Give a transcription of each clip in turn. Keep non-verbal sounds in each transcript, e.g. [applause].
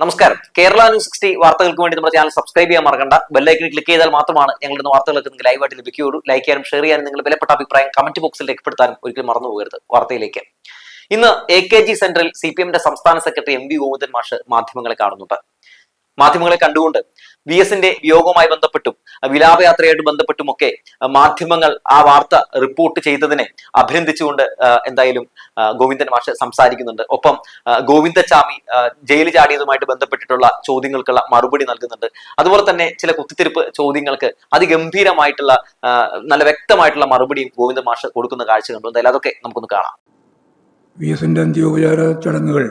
നമസ്കാരം. Kerala news sixty വാർത്തകൾക്ക് വേണ്ടി നമ്മുടെ ചാനൽ സബ്സ്ക്രൈബ് ചെയ്യാൻ മറക്കണ്ട. ബെല്ലൈക്കൻ ക്ലിക്ക് ചെയ്താൽ മാത്രമാണ് ഞങ്ങളുടെ വാർത്തകളൊക്കെ നിങ്ങൾക്ക് ലൈവായിട്ട് ലഭിക്കുകയുള്ളൂ. ലൈക്ക് ചെയ്യാനും ഷെയർ ചെയ്യാനും നിങ്ങൾ വിലപ്പെട്ട അഭിപ്രായം കമന്റ് ബോക്സിൽ രേഖപ്പെടുത്താനും ഒരിക്കലും മറന്നു പോകരുത്. വാർത്തയിലേക്ക്. ഇന്ന് എ കെ ജി സെന്ററിൽ സി പി എമ്മിന്റെ സംസ്ഥാന സെക്രട്ടറി എം വി ഗോവിന്ദൻ മാഷ് മാധ്യമങ്ങളെ കാണുന്നുണ്ട്. മാധ്യമങ്ങളെ കണ്ടുകൊണ്ട് വി എസിന്റെ വിയോഗവുമായി ബന്ധപ്പെട്ടും വിലാപയാത്രയായിട്ട് ബന്ധപ്പെട്ടുമൊക്കെ മാധ്യമങ്ങൾ ആ വാർത്ത റിപ്പോർട്ട് ചെയ്തതിനെ അഭിനന്ദിച്ചുകൊണ്ട് എന്തായാലും ഗോവിന്ദൻ മാഷ് സംസാരിക്കുന്നുണ്ട്. ഒപ്പം ഗോവിന്ദച്ചാമി ജയിലിൽ ചാടിയതുമായിട്ട് ബന്ധപ്പെട്ടിട്ടുള്ള ചോദ്യങ്ങൾക്കുള്ള മറുപടി നൽകുന്നുണ്ട്. അതുപോലെ തന്നെ ചില കുത്തിത്തിരിപ്പ് ചോദ്യങ്ങൾക്ക് അതിഗംഭീരമായിട്ടുള്ള നല്ല വ്യക്തമായിട്ടുള്ള മറുപടിയും ഗോവിന്ദ മാഷ് കൊടുക്കുന്ന കാഴ്ച കണ്ടു എന്തായാലും അതൊക്കെ നമുക്കൊന്ന് കാണാം. വി എസിന്റെ അന്ത്യോപചാര ചടങ്ങുകൾ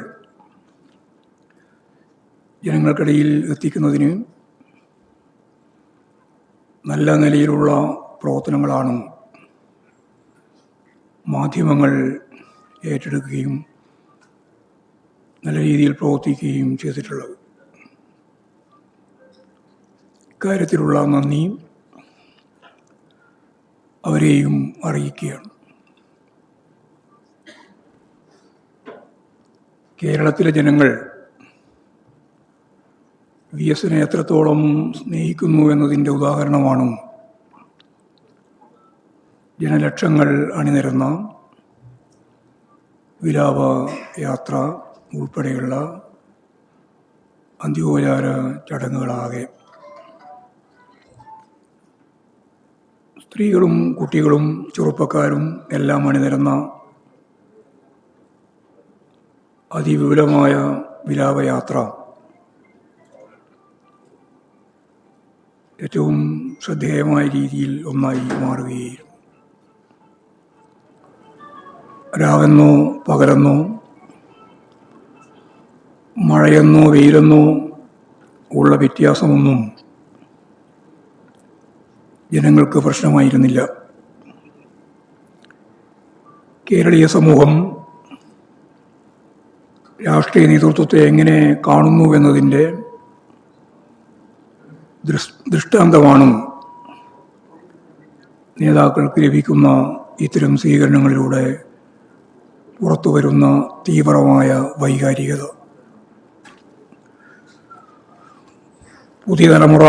ജനങ്ങൾക്കിടയിൽ എത്തിക്കുന്നതിന് നല്ല നിലയിലുള്ള പ്രവർത്തനങ്ങളാണ് മാധ്യമങ്ങൾ ഏറ്റെടുക്കുകയും നല്ല രീതിയിൽ പ്രവർത്തിക്കുകയും ചെയ്തിട്ടുള്ളത്. ഇക്കാര്യത്തിലുള്ള നന്ദി അവരെയും അറിയിക്കുകയാണ്. കേരളത്തിലെ ജനങ്ങൾ വി എസിനെ എത്രത്തോളം സ്നേഹിക്കുന്നു എന്നതിന്റെ ഉദാഹരണമാണ് ജനലക്ഷങ്ങൾ അണിനിരന്ന വിലാപ യാത്ര ഉൾപ്പെടെയുള്ള അന്ത്യോപചാര ചടങ്ങുകളാകെ. സ്ത്രീകളും കുട്ടികളും ചെറുപ്പക്കാരും എല്ലാം അണിനിരന്ന അതിവിപുലമായ വിലാപയാത്ര. ഏറ്റവും ശ്രദ്ധേയമായ രീതിയിൽ ഒന്നായി മാറുകയായിരുന്നു. രാവെന്നോ പകലെന്നോ മഴയെന്നോ വെയിലെന്നോ ഉള്ള വ്യത്യാസമൊന്നും ജനങ്ങൾക്ക് പ്രശ്നമായിരുന്നില്ല. കേരളീയ സമൂഹം രാഷ്ട്രീയ നേതൃത്വത്തെ എങ്ങനെ കാണുന്നു എന്നതിന്റെ ദൃഷ്ടാന്തമാണ് നേതാക്കൾക്ക് ലഭിക്കുന്ന ഇത്തരം സ്വീകരണങ്ങളിലൂടെ പുറത്തു വരുന്ന തീവ്രമായ വൈകാരികത. പുതിയ തലമുറ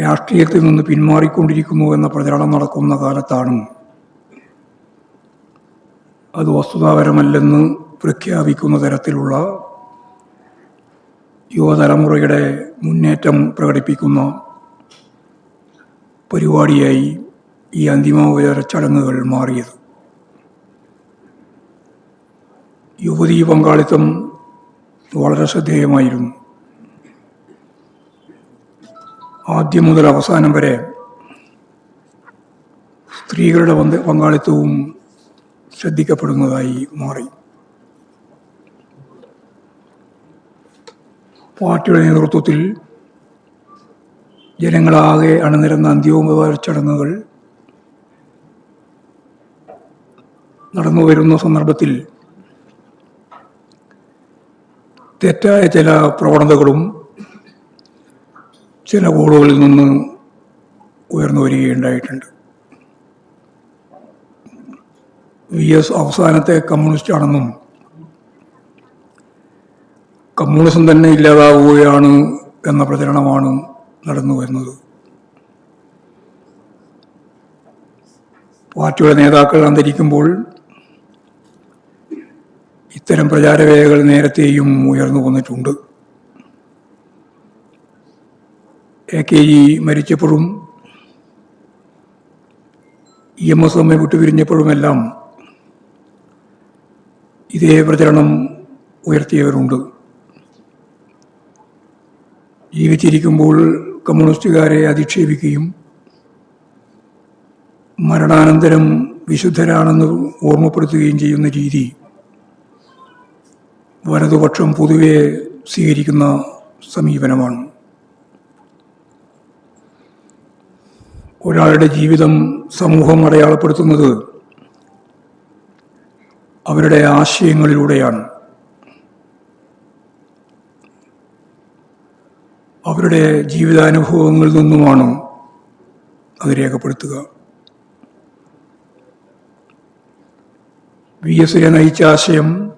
രാഷ്ട്രീയത്തിൽ നിന്ന് പിന്മാറിക്കൊണ്ടിരിക്കുന്നു എന്ന പ്രചരണം നടക്കുന്ന കാലത്താണ് അത് വസ്തുതാപരമല്ലെന്ന് പ്രഖ്യാപിക്കുന്ന തരത്തിലുള്ള യുവതലമുറയുടെ മുന്നേറ്റം പ്രകടിപ്പിക്കുന്ന പരിപാടിയായി ഈ അന്തിമോപചാര ചടങ്ങുകൾ മാറിയത്. യുവതി പങ്കാളിത്തം വളരെ ശ്രദ്ധേയമായിരുന്നു. ആദ്യം മുതൽ അവസാനം വരെ സ്ത്രീകളുടെ പങ്കാളിത്തവും ശ്രദ്ധിക്കപ്പെടുന്നതായി മാറി. പാർട്ടിയുടെ നേതൃത്വത്തിൽ ജനങ്ങളാകെ അണിനിരന്ന അന്ത്യോപചാര ചടങ്ങുകൾ നടന്നു വരുന്ന സന്ദർഭത്തിൽ തെറ്റായ ചില പ്രവണതകളും ചില കോളുകളിൽ നിന്ന് ഉയർന്നു വരികയുണ്ടായിട്ടുണ്ട്. വി എസ് അവസാനത്തെ കമ്മ്യൂണിസ്റ്റ് ആണെന്നും കമ്മ്യൂണിസം തന്നെ ഇല്ലാതാവുകയാണ് എന്ന പ്രചരണമാണ് നടന്നു വരുന്നത്. പാർട്ടിയുടെ നേതാക്കൾ അന്തരിക്കുമ്പോൾ ഇത്തരം പ്രചാരവേഗകൾ നേരത്തെയും ഉയർന്നു വന്നിട്ടുണ്ട്. എ കെ ജി മരിച്ചപ്പോഴും ഇ എം എസ് എമ്മെ വിട്ടുപിരിഞ്ഞപ്പോഴുമെല്ലാം ഇതേ പ്രചരണം ഉയർത്തിയവരുണ്ട്. ജീവിച്ചിരിക്കുമ്പോൾ കമ്മ്യൂണിസ്റ്റുകാരെ അധിക്ഷേപിക്കുകയും മരണാനന്തരം വിശുദ്ധരാണെന്ന് ഓർമ്മപ്പെടുത്തുകയും ചെയ്യുന്ന രീതി വലതുപക്ഷം പൊതുവെ സ്വീകരിക്കുന്ന സമീപനമാണ്. ഒരാളുടെ ജീവിതം സമൂഹം അടയാളപ്പെടുത്തുന്നത് അവരുടെ ആശയങ്ങളിലൂടെയാണ്. അവരുടെ ജീവിതാനുഭവങ്ങളിൽ നിന്നുമാണ് അത് രേഖപ്പെടുത്തുക. വി എസിനെ നയിച്ച ആശയം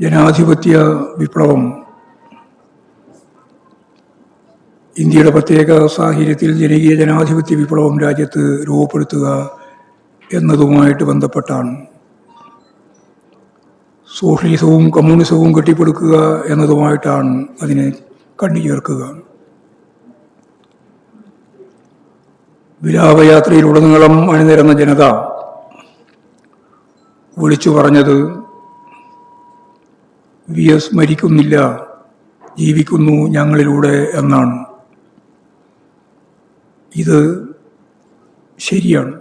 ജനാധിപത്യ വിപ്ലവം. ഇന്ത്യയുടെ പ്രത്യേക സാഹചര്യത്തിൽ ജനകീയ ജനാധിപത്യ വിപ്ലവം രാജ്യത്ത് രൂപപ്പെടുത്തുക എന്നതുമായിട്ട് ബന്ധപ്പെട്ടാണ്. സോഷ്യലിസവും കമ്മ്യൂണിസവും കെട്ടിപ്പടുക്കുക എന്നതുമായിട്ടാണ് അതിനെ കണ്ണി ചേർക്കുക. വിലാപയാത്രയിലുടനീളം അണിനിരന്ന ജനത വിളിച്ചു പറഞ്ഞത് വി എസ് മരിക്കുന്നില്ല ജീവിക്കുന്നു ഞങ്ങളിലൂടെ എന്നാണ്. ഇത് ശരിയാണ്.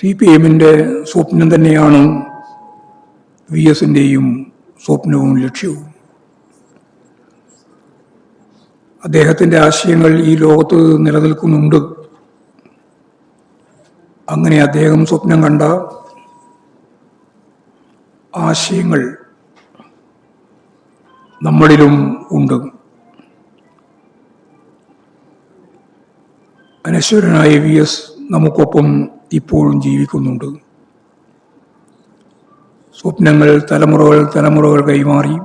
സി പി എമ്മിന്റെ സ്വപ്നം തന്നെയാണ് വി എസിന്റെയും സ്വപ്നവും ലക്ഷ്യവും. അദ്ദേഹത്തിന്റെ ആശയങ്ങൾ ഈ ലോകത്ത് നിലനിൽക്കുന്നുണ്ട്. അങ്ങനെ അദ്ദേഹം സ്വപ്നം കണ്ട ആശയങ്ങൾ നമ്മളിലും ഉണ്ട്. അനശ്വരനായ വി എസ് നമുക്കൊപ്പം ഇപ്പോഴും ജീവിക്കുന്നുണ്ട്. സ്വപ്നങ്ങൾ തലമുറകൾ തലമുറകൾ കൈമാറി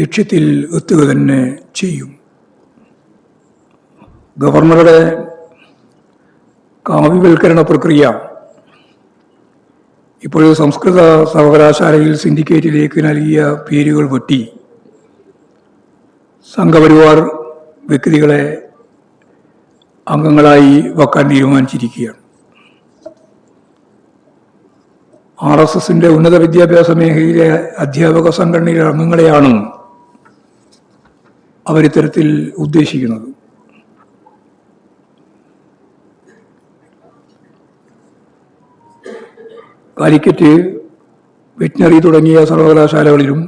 ലക്ഷ്യത്തിൽ എത്തുക തന്നെ ചെയ്യും. ഗവർണറുടെ കാവ്യവൽക്കരണ പ്രക്രിയ ഇപ്പോഴും സംസ്കൃത സർവകലാശാലയിൽ സിൻഡിക്കേറ്റിലേക്ക് നൽകിയ പേരുകൾ വെട്ടി. സംഘപരിവാർ വ്യക്തികളെ അംഗങ്ങളായി വെക്കാൻ തീരുമാനിച്ചിരിക്കുകയാണ്. ആർ എസ് എസിന്റെ ഉന്നത വിദ്യാഭ്യാസ മേഖലയിലെ അധ്യാപക സംഘടനയിലെ അംഗങ്ങളെയാണ് അവരിത്തരത്തിൽ ഉദ്ദേശിക്കുന്നത്. കാലിക്കറ്റ് വെറ്റിനറി തുടങ്ങിയ സർവകലാശാലകളിലും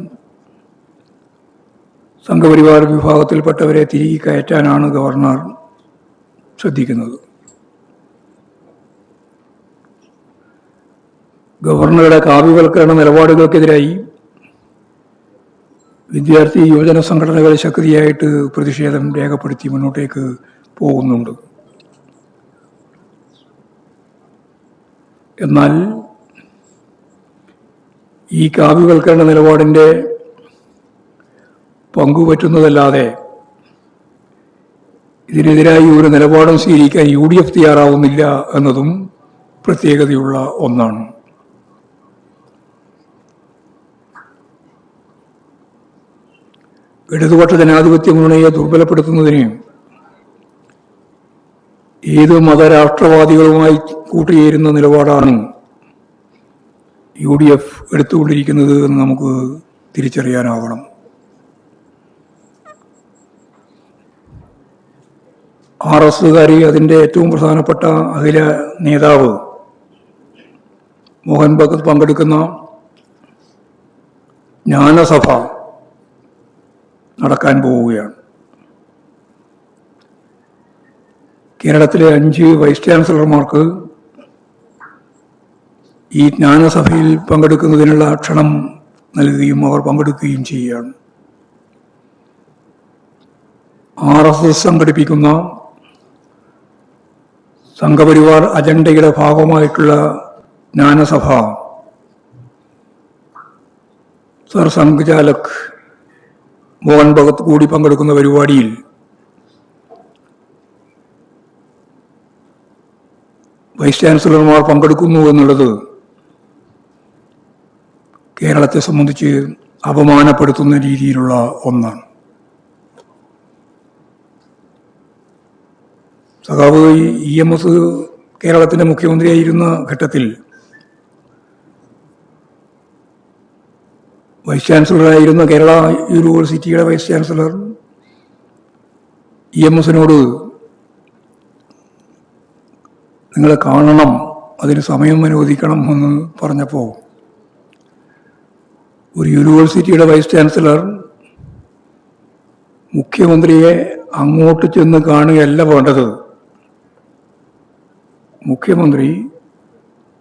സംഘപരിവാർ വിഭാഗത്തിൽപ്പെട്ടവരെ തിരികെ കയറ്റാനാണ് ഗവർണർ ശ്രദ്ധിക്കുന്നത്. ഗവർണറുടെ കാവ്യവൽക്കരണ നിലപാടുകൾക്കെതിരായി വിദ്യാർത്ഥി യുവജന സംഘടനകൾ ശക്തിയായിട്ട് പ്രതിഷേധം രേഖപ്പെടുത്തി മുന്നോട്ടേക്ക് പോകുന്നുണ്ട്. എന്നാൽ ഈ കാവ്യവൽക്കരണ നിലപാടിന്റെ പങ്കുപറ്റുന്നതല്ലാതെ ഇതിനെതിരായി ഒരു നിലപാടും സ്വീകരിക്കാൻ യു ഡി എഫ് തയ്യാറാവുന്നില്ല എന്നതും പ്രത്യേകതയുള്ള ഒന്നാണ്. ഇടതുപക്ഷ ജനാധിപത്യ മുന്നണിയെ ദുർബലപ്പെടുത്തുന്നതിന് ഏത് മതരാഷ്ട്രവാദികളുമായി കൂട്ടുചേരുന്ന നിലപാടാണ് യു ഡി എഫ് എടുത്തുകൊണ്ടിരിക്കുന്നത് എന്ന് നമുക്ക് തിരിച്ചറിയാനാവണം. ആർ എസ്സുകാരി അതിന്റെ ഏറ്റവും പ്രധാനപ്പെട്ട അഖില നേതാവ് മോഹൻ ഭഗത് പങ്കെടുക്കുന്ന ജ്ഞാനസഭ നടക്കാൻ പോവുകയാണ്. കേരളത്തിലെ അഞ്ച് വൈസ് ചാൻസലർമാർക്ക് ഈ ജ്ഞാനസഭയിൽ പങ്കെടുക്കുന്നതിനുള്ള ക്ഷണം നൽകുകയും അവർ പങ്കെടുക്കുകയും ചെയ്യുകയാണ്. ആർ എസ് എസ് സംഘടിപ്പിക്കുന്ന സംഘപരിവാർ അജണ്ടയുടെ ഭാഗമായിട്ടുള്ള ജ്ഞാനസഭ. സർ സംഘചാലക് മോഹൻ ഭഗത് കൂടി പങ്കെടുക്കുന്ന പരിപാടിയിൽ വൈസ് ചാൻസലർമാർ പങ്കെടുക്കുന്നു എന്നുള്ളത് കേരളത്തെ സംബന്ധിച്ച് അപമാനപ്പെടുത്തുന്ന രീതിയിലുള്ള ഒന്നാണ്. സഖാവ് ഇ എം എസ് കേരളത്തിന്റെ മുഖ്യമന്ത്രിയായിരുന്ന ഘട്ടത്തിൽ വൈസ് ചാൻസലറായിരുന്ന കേരള യൂണിവേഴ്സിറ്റിയുടെ വൈസ് ചാൻസലർ ഇ എം എസിനോട് നിങ്ങളെ കാണണം അതിന് സമയം അനുവദിക്കണം എന്ന് പറഞ്ഞപ്പോൾ ഒരു യൂണിവേഴ്സിറ്റിയുടെ വൈസ് ചാൻസലർ മുഖ്യമന്ത്രിയെ അങ്ങോട്ട് ചെന്ന് കാണുകയല്ല വേണ്ടത്. മുഖ്യമന്ത്രി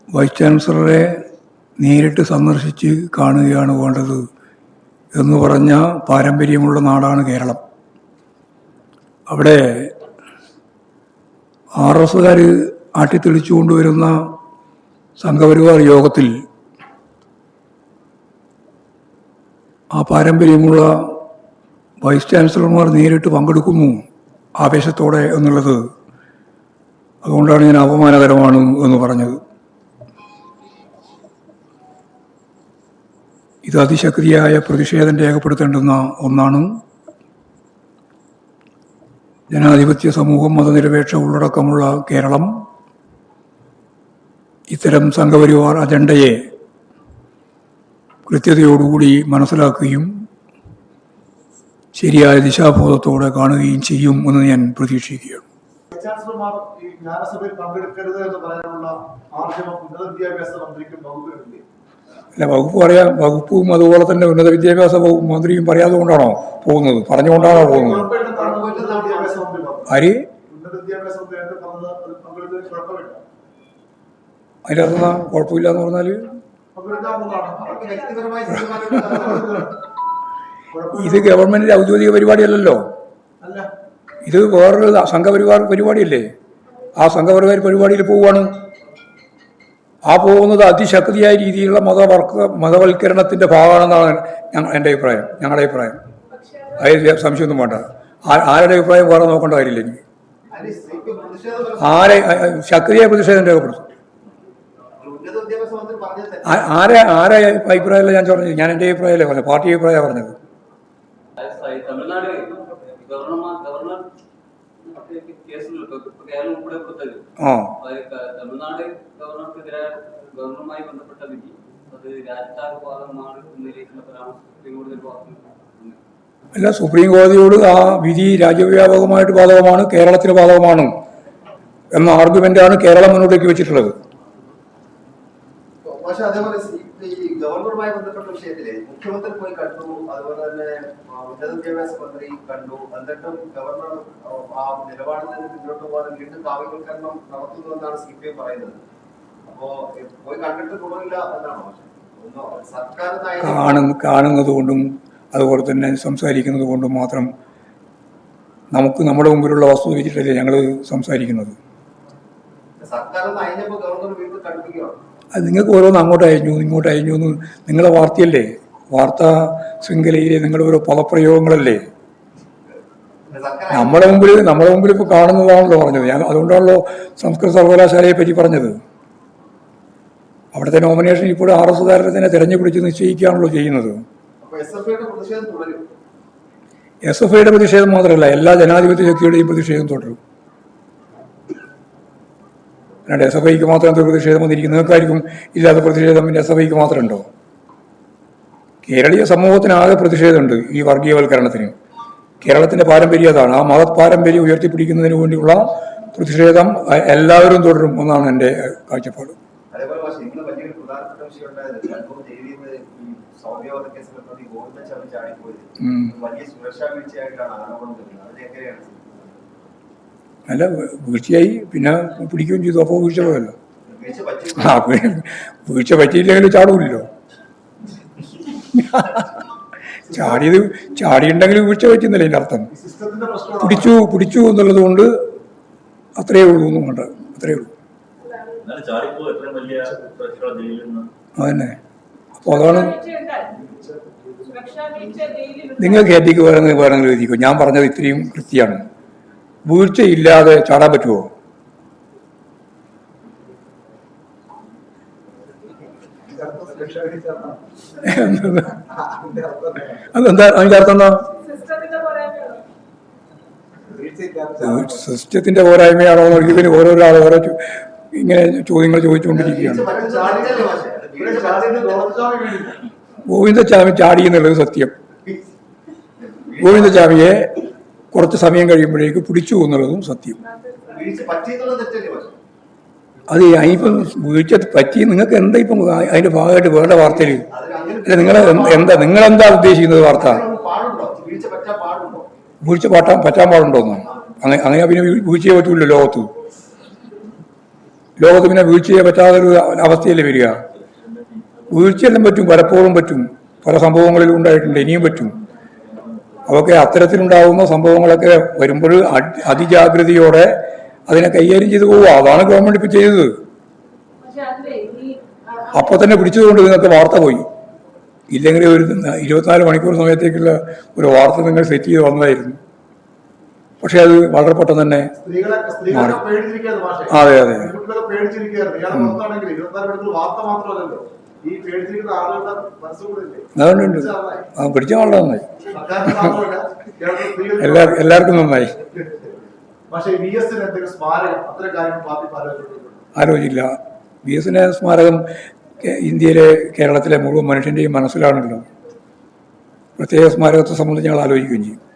വൈസ് ചാൻസലറെ നേരിട്ട് സന്ദർശിച്ച് കാണുകയാണ് വേണ്ടത് എന്ന് പറഞ്ഞ പാരമ്പര്യമുള്ള നാടാണ് കേരളം. അവിടെ ആർ എസുകാർ ആട്ടിത്തെളിച്ചു കൊണ്ടുവരുന്ന സംഘപരിവാർ യോഗത്തിൽ ആ പാരമ്പര്യമുള്ള വൈസ് ചാൻസലർമാർ നേരിട്ട് പങ്കെടുക്കുന്നു ആവേശത്തോടെ എന്നുള്ളത് അതുകൊണ്ടാണ് ഞാൻ അപമാനകരമാണ് എന്ന് പറഞ്ഞത്. ഇത് അതിശക്തിയായ പ്രതിഷേധം രേഖപ്പെടുത്തേണ്ടുന്ന ഒന്നാണ്. ജനാധിപത്യ സമൂഹം മതനിരപേക്ഷ ഉള്ളടക്കമുള്ള കേരളം. ഇത്തരം സംഘപരിവാർ അജണ്ടയെ കൃത്യതയോടുകൂടി മനസ്സിലാക്കുകയും ശരിയായ ദിശാബോധത്തോടെ കാണുകയും ചെയ്യും എന്ന് ഞാൻ പ്രതീക്ഷിക്കുകയാണ്. വൈസ് ചാൻസലർമാർ ഈ ജ്ഞാനസഭയിൽ പങ്കെടുക്കരുത് എന്ന് പറയാനുള്ള ആർജവം ഉന്നത വിദ്യാഭ്യാസ മന്ത്രിക്കും വകുപ്പിനുണ്ട്. അല്ല വകുപ്പ് പറയാ വകുപ്പും അതുപോലെ തന്നെ ഉന്നത വിദ്യാഭ്യാസ വകുപ്പ് മന്ത്രിയും പറയാതെ കൊണ്ടാണോ പോകുന്നത്? പറഞ്ഞുകൊണ്ടാണോ പോകുന്നത്? ഉറപ്പായിട്ടും പങ്കെടുക്കുന്ന വിദ്യാഭ്യാസ പറഞ്ഞു ആര്? ഉന്നത വിദ്യാഭ്യാസ മന്ത്രി ആയിട്ട് പറഞ്ഞത് അത് പങ്കെടുത്തതിന് കുഴപ്പമില്ല എന്ന് വ്യക്തിപരമായി ഇത് ഗവൺമെന്റിന്റെ ഔദ്യോഗിക പരിപാടിയല്ലല്ലോ. ഇത് വേറൊരു സംഘപരിവാർ പരിപാടിയല്ലേ? ആ സംഘപരിവാർ പരിപാടിയിൽ പോവുകയാണ്. ആ പോകുന്നത് അതിശക്തിയായ രീതിയിലുള്ള മതവർക്ക മതവൽക്കരണത്തിന്റെ ഭാഗമാണെന്നാണ് ഞങ്ങൾ എന്റെ അഭിപ്രായം ഞങ്ങളുടെ അഭിപ്രായം. അതിൽ സംശയമൊന്നും വേണ്ട. ആരുടെ അഭിപ്രായം വേറെ നോക്കേണ്ട കാര്യമില്ല എനിക്ക് ആരെ ശക്തിയായ പ്രതിഷേധം രേഖപ്പെടുത്തും. ആരെ ആരെ അഭിപ്രായമല്ല ഞാൻ പറഞ്ഞത്? ഞാൻ എന്റെ അഭിപ്രായമല്ലേ പറഞ്ഞത്? പാർട്ടി അഭിപ്രായമാണ് പറഞ്ഞത്. തമിഴ്നാട് ഗവർണർമാർ ഗവർണർ കേസുകൾ ഇപ്പൊ കേരളം ഉൾപ്പെടെ തമിഴ്നാട് ഗവർണർക്കെതിരെ ഗവർണറുമായി ബന്ധപ്പെട്ട വിധി. അത് രാജ്യത്താകപാതമാണ് എന്നതിലേക്കുള്ള പരാമർശം സുപ്രീം കോടതിയിൽ പറഞ്ഞു അല്ല സുപ്രീം കോടതിയോട് ആ വിധി രാജ്യവ്യാപകമായിട്ട് ബാധകമാണ് കേരളത്തിന് ബാധകമാണ് എന്ന ആർഗ്യുമെന്റാണ് കേരളം മുന്നോട്ടേക്ക് വെച്ചിട്ടുള്ളത്. പക്ഷെ അതേപോലെ ഗവർണറുമായി ബന്ധപ്പെട്ട വിഷയത്തിൽ മുഖ്യമന്ത്രി പോയി കണ്ടു അതുപോലെ തന്നെ ഉന്നത വിദ്യാഭ്യാസ മന്ത്രി കണ്ടു. എന്നിട്ടും ഗവർണർ ആ, നിലപാടിൽ നിന്ന് പിന്നോട്ട് പോകാതെ വീണ്ടും കാവ്യവൽക്കരണം നടത്തുന്നു എന്നാണ് സി പി ഐ പറയുന്നത്. അപ്പോ പോയി കണ്ടിട്ട് ഗുണമില്ല എന്നാണോ? കാണും സർക്കാർ കാണുന്ന കാണുന്നത് കൊണ്ടും അതുപോലെ തന്നെ സംസാരിക്കുന്നത് കൊണ്ടും മാത്രം നമുക്ക് നമ്മുടെ മുമ്പിലുള്ള വസ്തു വെച്ചിട്ടല്ലേ ഞങ്ങൾ സംസാരിക്കുന്നത്. സർക്കാർ ഗവർണർ വീണ്ടും കടുപ്പിക്കുകയാണ്. അത് നിങ്ങൾക്ക് ഓരോന്ന് അങ്ങോട്ട് അയഞ്ഞു ഇങ്ങോട്ട് അയഞ്ഞു എന്ന് നിങ്ങളെ വാർത്തയല്ലേ? വാർത്താ ശൃംഖലയിലെ നിങ്ങളുടെ ഓരോ പദപ്രയോഗങ്ങളല്ലേ? നമ്മുടെ മുമ്പിൽ നമ്മുടെ മുമ്പിൽ ഇപ്പോൾ കാണുന്നതാണല്ലോ പറഞ്ഞത്. ഞാൻ അതുകൊണ്ടാണല്ലോ സംസ്കൃത സർവകലാശാലയെ പറ്റി പറഞ്ഞത്. അവിടുത്തെ നോമിനേഷൻ ഇപ്പോൾ ആർ എസ് കാരനെ തന്നെ തിരഞ്ഞുപിടിച്ച് നിശ്ചയിക്കുകയാണല്ലോ ചെയ്യുന്നത്. എസ് എഫ് ഐയുടെ പ്രതിഷേധം മാത്രമല്ല എല്ലാ ജനാധിപത്യ ശക്തിയുടെയും പ്രതിഷേധം തുടരും. അല്ലാണ്ട് എസ് എഫ് ഐക്ക് മാത്രം എന്തോ പ്രതിഷേധം വന്നിരിക്കും നിങ്ങൾക്കായിരിക്കും ഇല്ലാത്ത പ്രതിഷേധം പിന്നെ എസ് എഫ് ഐക്ക് മാത്രം ഉണ്ടോ കേരളീയ സമൂഹത്തിനാകെ പ്രതിഷേധമുണ്ട് ഈ വർഗീയവൽക്കരണത്തിന്. കേരളത്തിന്റെ പാരമ്പര്യം അതാണ്. ആ മത പാരമ്പര്യം ഉയർത്തിപ്പിടിക്കുന്നതിന് വേണ്ടിയുള്ള പ്രതിഷേധം എല്ലാവരും തുടരും എന്നാണ് എന്റെ കാഴ്ചപ്പാട്. വലിയ സുരക്ഷാ വീഴ്ചയായിട്ടാണ് ആരോപണം വരുന്നത്. അതിനെങ്ങനെയാണ് നല്ല വീഴ്ചയായി. പിന്നെ പിടിക്കുകയും ചെയ്തു. അപ്പോൾ വീഴ്ച പോയല്ലോ. ആ വീഴ്ച പറ്റിയില്ലെങ്കിൽ ചാടൂല്ലോ ചാടിയത് ചാടിയുണ്ടെങ്കിൽ വീഴ്ച പറ്റുന്നില്ല എന്റെ അർത്ഥം. പിടിച്ചു പിടിച്ചു എന്നുള്ളത് കൊണ്ട് അത്രയേ ഉള്ളൂ ഒന്നും കൊണ്ട്. അത്രയേ ഉള്ളൂ. അതന്നെ. അപ്പോൾ അതാണ് നിങ്ങൾ കേട്ടിക്ക് പറയുന്നത് വേണമെങ്കിൽ എഴുതിക്കോ ഞാൻ പറഞ്ഞത് ഇത്രയും കൃത്യമാണ്. വീഴ്ചയില്ലാതെ ചാടാൻ പറ്റുമോ. അതെന്താ? അതിന്റെ അർത്ഥം എന്താ? സിസ്റ്റത്തിന്റെ പോരായ്മയാണ്? ഇതിന് ഓരോരാൾ ഓരോ ഇങ്ങനെ ചോദ്യങ്ങൾ ചോദിച്ചുകൊണ്ടിരിക്കുകയാണ്. ഗോവിന്ദസ്വാമി ചാടി എന്നുള്ളത് സത്യം. ഗോവിന്ദചാമിയെ കുറച്ച് സമയം കഴിയുമ്പോഴേക്ക് പിടിച്ചു എന്നുള്ളതും സത്യം. അത് ഇപ്പം വീഴ്ച പറ്റി നിങ്ങൾക്ക് എന്താ ഇപ്പം അതിന്റെ ഭാഗമായിട്ട് വേണ്ട വാർത്തയിൽ? അല്ല നിങ്ങൾ എന്താ നിങ്ങൾ എന്താ ഉദ്ദേശിക്കുന്നത് വാർത്ത? വീഴ്ച പറ്റാൻ പറ്റാൻ പാടുണ്ടോന്നോ? അങ്ങനെ അങ്ങനെ പിന്നെ വീഴ്ചയെ പറ്റൂല്ലോ ലോകത്ത്? ലോകത്ത് പിന്നെ വീഴ്ചയെ പറ്റാത്തൊരു അവസ്ഥയല്ലേ വരിക? വീഴ്ചയെല്ലാം പറ്റും പലപ്പോഴും പറ്റും. പല സംഭവങ്ങളിലും ഉണ്ടായിട്ടുണ്ട് ഇനിയും പറ്റും. അതൊക്കെ അത്തരത്തിലുണ്ടാകുന്ന സംഭവങ്ങളൊക്കെ വരുമ്പോൾ അതി- അതിജാഗ്രതയോടെ അതിനെ കൈകാര്യം ചെയ്തു പോവുക. അതാണ് ഗവൺമെന്റ് ഇപ്പൊ ചെയ്തത്. പക്ഷെ അതിലെ ഈ അപ്പോൾ തന്നെ പിടിച്ചതുകൊണ്ട് നിങ്ങൾക്ക് വാർത്ത പോയി. ഇല്ലെങ്കിൽ ഒരു ഇരുപത്തിനാല് മണിക്കൂർ സമയത്തേക്കുള്ള ഒരു വാർത്ത നിങ്ങൾ സെറ്റ് ചെയ്ത് വന്നതായിരുന്നു. പക്ഷെ അത് വളരെ പെട്ടെന്ന് തന്നെ മാറി. അതെ അതെ. അതുകൊണ്ടുണ്ട് ആ പിടിച്ച വളരെ നന്നായി. [laughs] എല്ലാ എല്ലാവർക്കും നന്നായി. ആലോചിക്കില്ല വി എസിന്റെ സ്മാരകം ഇന്ത്യയിലെ കേരളത്തിലെ മുഴുവൻ മനുഷ്യന്റെയും മനസ്സിലാണല്ലോ. പ്രത്യേക സ്മാരകത്തെ സംബന്ധിച്ച് ഞങ്ങൾ ആലോചിക്കുകയും ചെയ്യും.